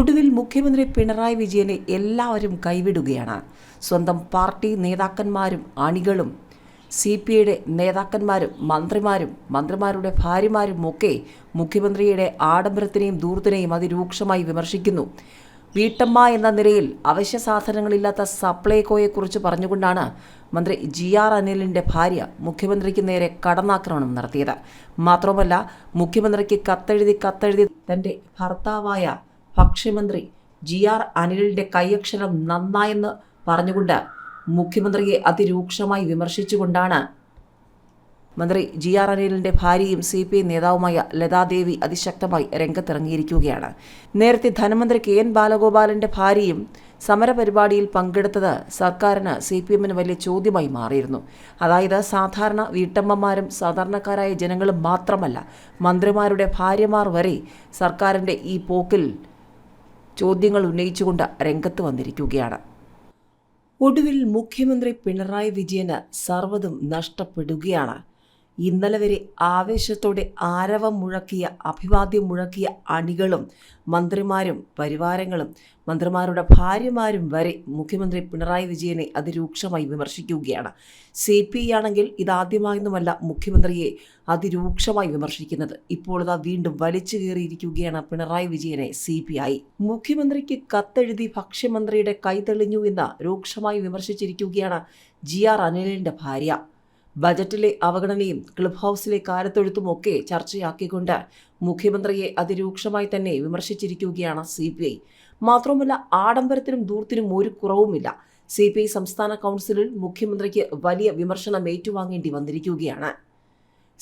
ഒടുവിൽ മുഖ്യമന്ത്രി പിണറായി വിജയനെ എല്ലാവരും കൈവിടുകയാണ്. സ്വന്തം പാർട്ടി നേതാക്കന്മാരും അണികളും സി പി ഐയുടെ നേതാക്കന്മാരും മന്ത്രിമാരും മന്ത്രിമാരുടെ ഭാര്യമാരും ഒക്കെ മുഖ്യമന്ത്രിയുടെ ആഡംബരത്തിനെയും ദൂർത്തിനെയും അതിരൂക്ഷമായി വിമർശിക്കുന്നു. വീട്ടമ്മ എന്ന നിലയിൽ അവശ്യ സാധനങ്ങളില്ലാത്ത സപ്ലൈകോയെക്കുറിച്ച് പറഞ്ഞുകൊണ്ടാണ് മന്ത്രി ജി ആർ അനിലിന്റെ ഭാര്യ മുഖ്യമന്ത്രിക്ക് നേരെ കടന്നാക്രമണം നടത്തിയത്. മാത്രമല്ല മുഖ്യമന്ത്രിക്ക് കത്തെഴുതി കത്തെഴുതി തന്റെ ഭർത്താവായ ഭക്ഷ്യമന്ത്രി ജി ആർ അനിലിന്റെ കൈയക്ഷരം നന്നായെന്ന് പറഞ്ഞുകൊണ്ട് മുഖ്യമന്ത്രിയെ അതിരൂക്ഷമായി വിമർശിച്ചുകൊണ്ടാണ്. മന്ത്രി ജി ആർ അനിലിന്റെ ഭാര്യയും സി പി ഐ നേതാവുമായ ലതാദേവി അതിശക്തമായി രംഗത്തിറങ്ങിയിരിക്കുകയാണ്. നേരത്തെ ധനമന്ത്രി കെ എൻ ബാലഗോപാലന്റെ ഭാര്യയും സമരപരിപാടിയിൽ പങ്കെടുത്തത് സർക്കാരിന് സി പി എമ്മിന് വലിയ ചോദ്യമായി മാറിയിരുന്നു. അതായത് സാധാരണ വീട്ടമ്മമാരും സാധാരണക്കാരായ ജനങ്ങളും മാത്രമല്ല മന്ത്രിമാരുടെ ഭാര്യമാർ വരെ സർക്കാരിന്റെ ഈ പോക്കിൽ ചോദ്യങ്ങൾ ഉന്നയിച്ചുകൊണ്ട് രംഗത്ത് വന്നിരിക്കുകയാണ്. ഒടുവിൽ മുഖ്യമന്ത്രി പിണറായി വിജയന് സർവതും നഷ്ടപ്പെടുകയാണ്. ഇന്നലെ വരെ ആവേശത്തോടെ ആരവം മുഴക്കിയ അഭിവാദ്യം മുഴക്കിയ അണികളും മന്ത്രിമാരും പരിവാരങ്ങളും മന്ത്രിമാരുടെ ഭാര്യമാരും വരെ മുഖ്യമന്ത്രി പിണറായി വിജയനെ അതിരൂക്ഷമായി വിമർശിക്കുകയാണ്. സി പി ആണെങ്കിൽ ഇതാദ്യമായൊന്നുമല്ല മുഖ്യമന്ത്രിയെ അതിരൂക്ഷമായി വിമർശിക്കുന്നത്. ഇപ്പോൾ ഇതാ വീണ്ടും വലിച്ചു കയറിയിരിക്കുകയാണ് പിണറായി വിജയനെ സി പി ഐ. മുഖ്യമന്ത്രിക്ക് കത്തെഴുതി ഭക്ഷ്യമന്ത്രിയുടെ കൈതെളിഞ്ഞു എന്ന് രൂക്ഷമായി വിമർശിച്ചിരിക്കുകയാണ് ജി ആർ അനിലിന്റെ ഭാര്യ. ബജറ്റിലെ അവഗണനയും ക്ലബ് ഹൗസിലെ കാലത്തൊഴുത്തുമൊക്കെ ചർച്ചയാക്കിക്കൊണ്ട് മുഖ്യമന്ത്രിയെ അതിരൂക്ഷമായി തന്നെ വിമർശിച്ചിരിക്കുകയാണ് സി പി ഐ. മാത്രവുമല്ല ആഡംബരത്തിനും ദൂർത്തിനും ഒരു കുറവുമില്ല. സി പി ഐ സംസ്ഥാന കൗൺസിലിൽ മുഖ്യമന്ത്രിക്ക് വലിയ വിമർശനം ഏറ്റുവാങ്ങേണ്ടി വന്നിരിക്കുകയാണ്.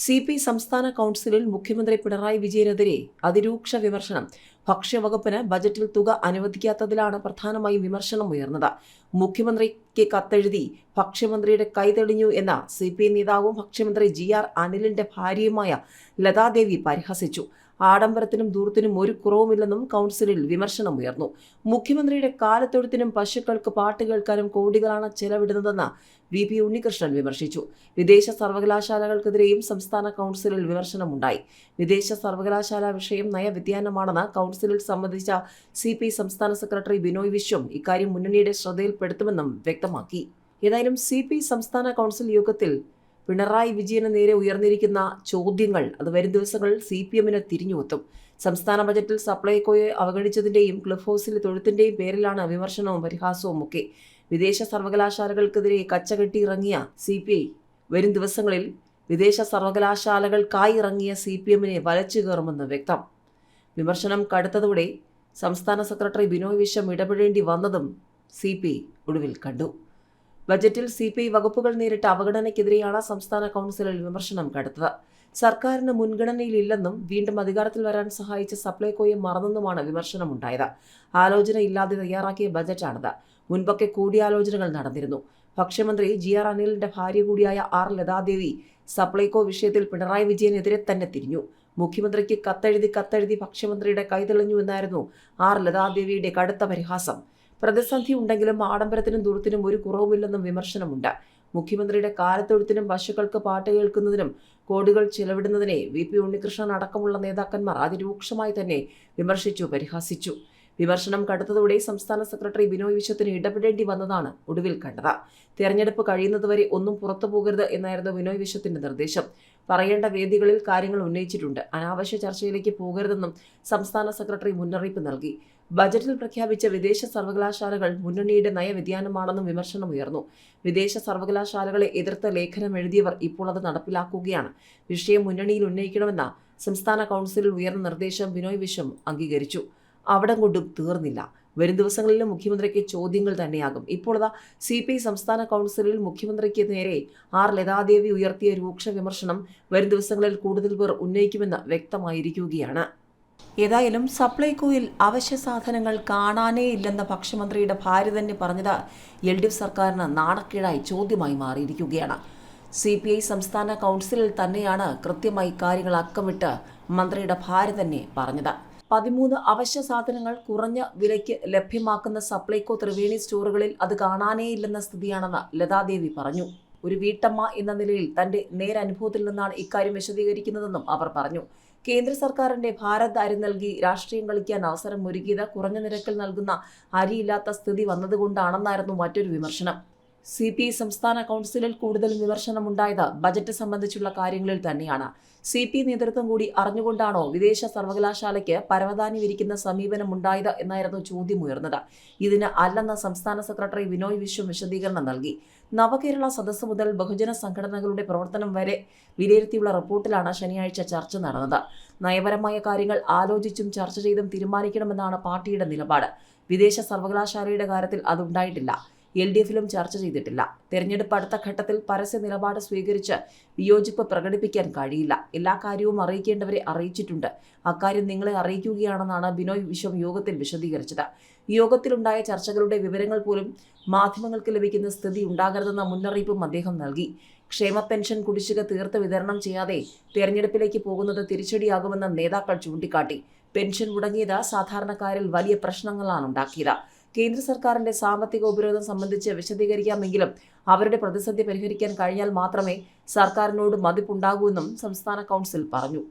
സി പി സംസ്ഥാന കൗൺസിലിൽ മുഖ്യമന്ത്രി പിണറായി വിജയനെതിരെ അതിരൂക്ഷ വിമർശനം. ഭക്ഷ്യവകുപ്പിന് ബജറ്റിൽ തുക അനുവദിക്കാത്തതിലാണ് പ്രധാനമായും വിമർശനം ഉയർന്നത്. മുഖ്യമന്ത്രിക്ക് കത്തെഴുതി ഭക്ഷ്യമന്ത്രിയുടെ കൈതെളിഞ്ഞു എന്ന സി പി നേതാവും ഭക്ഷ്യമന്ത്രി ജി ആർ അനിലിന്റെ ഭാര്യയുമായ ലതാദേവി പരിഹസിച്ചു. ആഡംബരത്തിനും ദൂരത്തിനും ഒരു കുറവുമില്ലെന്നും കൗൺസിലിൽ വിമർശനം ഉയർന്നു. മുഖ്യമന്ത്രിയുടെ കാലത്തൊഴുത്തിനും പശുക്കൾക്ക് പാട്ട് കേൾക്കാനും കോടികളാണ് ചെലവിടുന്നതെന്ന് വി പി ഉണ്ണികൃഷ്ണൻ വിമർശിച്ചു. വിദേശ സർവകലാശാലകൾക്കെതിരെയും സംസ്ഥാന കൗൺസിലിൽ വിമർശനമുണ്ടായി. വിദേശ സർവകലാശാല വിഷയം നയവ്യതിയാനമാണെന്ന് കൗൺസിലിൽ സംബന്ധിച്ച സി പി സംസ്ഥാന സെക്രട്ടറി ബിനോയ് വിശ്വം ഇക്കാര്യം മുന്നണിയുടെ ശ്രദ്ധയിൽപ്പെടുത്തുമെന്നും വ്യക്തമാക്കി. ഏതായാലും സി പി സംസ്ഥാന കൗൺസിൽ യോഗത്തിൽ പിണറായി വിജയന് നേരെ ഉയർന്നിരിക്കുന്ന ചോദ്യങ്ങൾ അത് വരും ദിവസങ്ങളിൽ സി പി എമ്മിന് തിരിഞ്ഞുവത്തും സംസ്ഥാന ബജറ്റിൽ സപ്ലൈകോയെ അവഗണിച്ചതിന്റെയും ക്ലിഫ് ഹൗസിലെ തൊഴുത്തിന്റെയും പേരിലാണ് വിമർശനവും പരിഹാസവും ഒക്കെ. വിദേശ സർവകലാശാലകൾക്കെതിരെ കച്ചകെട്ടി ഇറങ്ങിയ സി പി ഐ വരും ദിവസങ്ങളിൽ വിദേശ സർവകലാശാലകൾക്കായി ഇറങ്ങിയ സി പി എമ്മിനെ വലച്ചു കയറുമെന്ന് വ്യക്തം. വിമർശനം കടുത്തതോടെ സംസ്ഥാന സെക്രട്ടറി ബിനോയ് വിശ്വം ഇടപെടേണ്ടി വന്നതും സി പി ഒടുവിൽ കണ്ടു. ബജറ്റിൽ സി പി ഐ വകുപ്പുകൾ നേരിട്ട അവഗണനയ്ക്കെതിരെയാണ് സംസ്ഥാന കൗൺസിലിൽ വിമർശനം കടുത്തത്. സർക്കാരിന് മുൻഗണനയിലില്ലെന്നും വീണ്ടും അധികാരത്തിൽ വരാൻ സഹായിച്ച സപ്ലൈകോയെ മറന്നെന്നുമാണ് വിമർശനമുണ്ടായത്. ആലോചനയില്ലാതെ തയ്യാറാക്കിയ ബജറ്റാണിത്. മുൻപൊക്കെ കൂടിയാലോചനകൾ നടന്നിരുന്നു. ഭക്ഷ്യമന്ത്രി ജി ആർ അനിലിന്റെ ഭാര്യ കൂടിയായ ആർ ലതാദേവി സപ്ലൈകോ വിഷയത്തിൽ പിണറായി വിജയനെതിരെ തന്നെ തിരിഞ്ഞു. മുഖ്യമന്ത്രിക്ക് കത്തെഴുതി കത്തെഴുതി ഭക്ഷ്യമന്ത്രിയുടെ കൈതെളിഞ്ഞു എന്നായിരുന്നു ആർ ലതാദേവിയുടെ കടുത്ത പരിഹാസം. പ്രതിസന്ധി ഉണ്ടെങ്കിലും ആഡംബരത്തിനും ദൂരത്തിനും ഒരു കുറവുമില്ലെന്നും വിമർശനമുണ്ട്. മുഖ്യമന്ത്രിയുടെ കാലത്തൊഴുത്തിനും പശുക്കൾക്ക് പാട്ട് കേൾക്കുന്നതിനും കോടികൾ ചെലവിടുന്നതിനെ വി പി ഉണ്ണികൃഷ്ണൻ അടക്കമുള്ള നേതാക്കന്മാർ അതിരൂക്ഷമായി തന്നെ വിമർശിച്ചു പരിഹസിച്ചു. വിമർശനം കടുത്തതോടെ സംസ്ഥാന സെക്രട്ടറി ബിനോയ് വിശ്വത്തിന് ഇടപെടേണ്ടി വന്നതാണ് ഒടുവിൽ കണ്ടത്. തെരഞ്ഞെടുപ്പ് കഴിയുന്നതുവരെ ഒന്നും പുറത്തു പോകരുത് എന്നായിരുന്നു ബിനോയ് വിശ്വത്തിന്റെ നിർദ്ദേശം. പറയേണ്ട വേദികളിൽ കാര്യങ്ങൾ ഉന്നയിച്ചിട്ടുണ്ട്. അനാവശ്യ ചർച്ചയിലേക്ക് പോകരുതെന്നും സംസ്ഥാന സെക്രട്ടറി മുന്നറിയിപ്പ് നൽകി. ബജറ്റിൽ പ്രഖ്യാപിച്ച വിദേശ സർവകലാശാലകൾ മുന്നണിയുടെ നയവ്യതിയാനമാണെന്നും വിമർശനമുയർന്നു വിദേശ സർവകലാശാലകളെ എതിർത്ത ലേഖനം എഴുതിയവർ ഇപ്പോൾ അത് നടപ്പിലാക്കുകയാണ്. വിഷയം മുന്നണിയിൽ ഉന്നയിക്കണമെന്ന സംസ്ഥാന കൗൺസിലിൽ ഉയർന്ന നിർദ്ദേശം ബിനോയ് വിശ്വം അംഗീകരിച്ചു. അവിടം കൊണ്ടും തീർന്നില്ല. വരും ദിവസങ്ങളിൽ മുഖ്യമന്ത്രിക്ക് ചോദ്യങ്ങൾ തന്നെയാകും. ഇപ്പോൾ സി പി ഐ സംസ്ഥാന കൗൺസിലിൽ മുഖ്യമന്ത്രിക്ക് നേരെ ആർ ലതാദേവി ഉയർത്തിയ രൂക്ഷ വിമർശനം വരും ദിവസങ്ങളിൽ കൂടുതൽ പേർ ഉന്നയിക്കുമെന്ന് വ്യക്തമായിരിക്കുകയാണ്. ഏതായാലും സപ്ലൈകോയിൽ അവശ്യ സാധനങ്ങൾ കാണാനേ ഇല്ലെന്ന ഭക്ഷ്യമന്ത്രിയുടെ ഭാര്യ തന്നെ പറഞ്ഞത് എൽ ഡി എഫ് സർക്കാരിന് നാണക്കേടായി ചോദ്യമായി മാറിയിരിക്കുകയാണ്. സി പി ഐ സംസ്ഥാന കൗൺസിലിൽ തന്നെയാണ് കൃത്യമായി കാര്യങ്ങൾ അക്കമിട്ട് മന്ത്രിയുടെ ഭാര്യ തന്നെ പറഞ്ഞത്. പതിമൂന്ന് അവശ്യ സാധനങ്ങൾ കുറഞ്ഞ വിലയ്ക്ക് ലഭ്യമാക്കുന്ന സപ്ലൈകോ ത്രിവേണി സ്റ്റോറുകളിൽ അത് കാണാനേയില്ലെന്ന സ്ഥിതിയാണെന്ന് ലതാദേവി പറഞ്ഞു. ഒരു വീട്ടമ്മ എന്ന നിലയിൽ തന്റെ നേരനുഭവത്തിൽ നിന്നാണ് ഇക്കാര്യം വിശദീകരിക്കുന്നതെന്നും അവർ പറഞ്ഞു. കേന്ദ്ര സർക്കാരിന്റെ ഭാരത് അരി നൽകി രാഷ്ട്രീയം കളിക്കാൻ അവസരം ഒരുക്കിയത് കുറഞ്ഞ നിരക്കിൽ നൽകുന്ന അരിയില്ലാത്ത സ്ഥിതി വന്നതുകൊണ്ടാണെന്നായിരുന്നു മറ്റൊരു വിമർശനം. സി പി ഐ സംസ്ഥാന കൗൺസിലിൽ കൂടുതൽ വിമർശനമുണ്ടായത് ബജറ്റ് സംബന്ധിച്ചുള്ള കാര്യങ്ങളിൽ തന്നെയാണ്. സി പി നേതൃത്വം കൂടി അറിഞ്ഞുകൊണ്ടാണോ വിദേശ സർവകലാശാലയ്ക്ക് പരവതാനി വിരിക്കുന്ന സമീപനമുണ്ടായത് എന്നായിരുന്നു ചോദ്യമുയർന്നത്. ഇതിന് അല്ലെന്ന് സംസ്ഥാന സെക്രട്ടറി വിനോയ് വിശ്വം വിശദീകരണം നൽകി. നവകേരള സദസ്സ് മുതൽ ബഹുജന സംഘടനകളുടെ പ്രവർത്തനം വരെ വിലയിരുത്തിയുള്ള റിപ്പോർട്ടിലാണ് ശനിയാഴ്ച ചർച്ച നടന്നത്. നയപരമായ കാര്യങ്ങൾ ആലോചിച്ചും ചർച്ച ചെയ്തും തീരുമാനിക്കണമെന്നാണ് പാർട്ടിയുടെ നിലപാട്. വിദേശ സർവകലാശാലയുടെ കാര്യത്തിൽ അതുണ്ടായിട്ടില്ല. എൽ ഡി എഫിലും ചർച്ച ചെയ്തിട്ടില്ല. തെരഞ്ഞെടുപ്പ് അടുത്ത ഘട്ടത്തിൽ പരസ്യ നിലപാട് സ്വീകരിച്ച് വിയോജിപ്പ് പ്രകടിപ്പിക്കാൻ കഴിയില്ല. എല്ലാ കാര്യവും അറിയിക്കേണ്ടവരെ അറിയിച്ചിട്ടുണ്ട്. അക്കാര്യം നിങ്ങളെ അറിയിക്കുകയാണെന്നാണ് ബിനോയ് വിശ്വം യോഗത്തിൽ വിശദീകരിച്ചത്. യോഗത്തിലുണ്ടായ ചർച്ചകളുടെ വിവരങ്ങൾ പോലും മാധ്യമങ്ങൾക്ക് ലഭിക്കുന്ന സ്ഥിതി ഉണ്ടാകരുതെന്ന മുന്നറിയിപ്പും അദ്ദേഹം നൽകി. ക്ഷേമ പെൻഷൻ കുടിശ്ശിക തീർത്ത് വിതരണം ചെയ്യാതെ തെരഞ്ഞെടുപ്പിലേക്ക് പോകുന്നത് തിരിച്ചടിയാകുമെന്ന് നേതാക്കൾ ചൂണ്ടിക്കാട്ടി. പെൻഷൻ മുടങ്ങിയത് സാധാരണക്കാരിൽ വലിയ പ്രശ്നങ്ങളാണ് ഉണ്ടാക്കിയത്. കേന്ദ്ര സർക്കാരിന്റെ സാമ്പത്തിക ഉപരോധം സംബന്ധിച്ച് വിശദീകരിക്കാമെങ്കിലും അവരുടെ പ്രതിസന്ധി പരിഹരിക്കാൻ കഴിഞ്ഞാൽ മാത്രമേ സർക്കാരിനോട് മതിപ്പുണ്ടാകൂ എന്നും സംസ്ഥാന കൗൺസിൽ പറഞ്ഞു.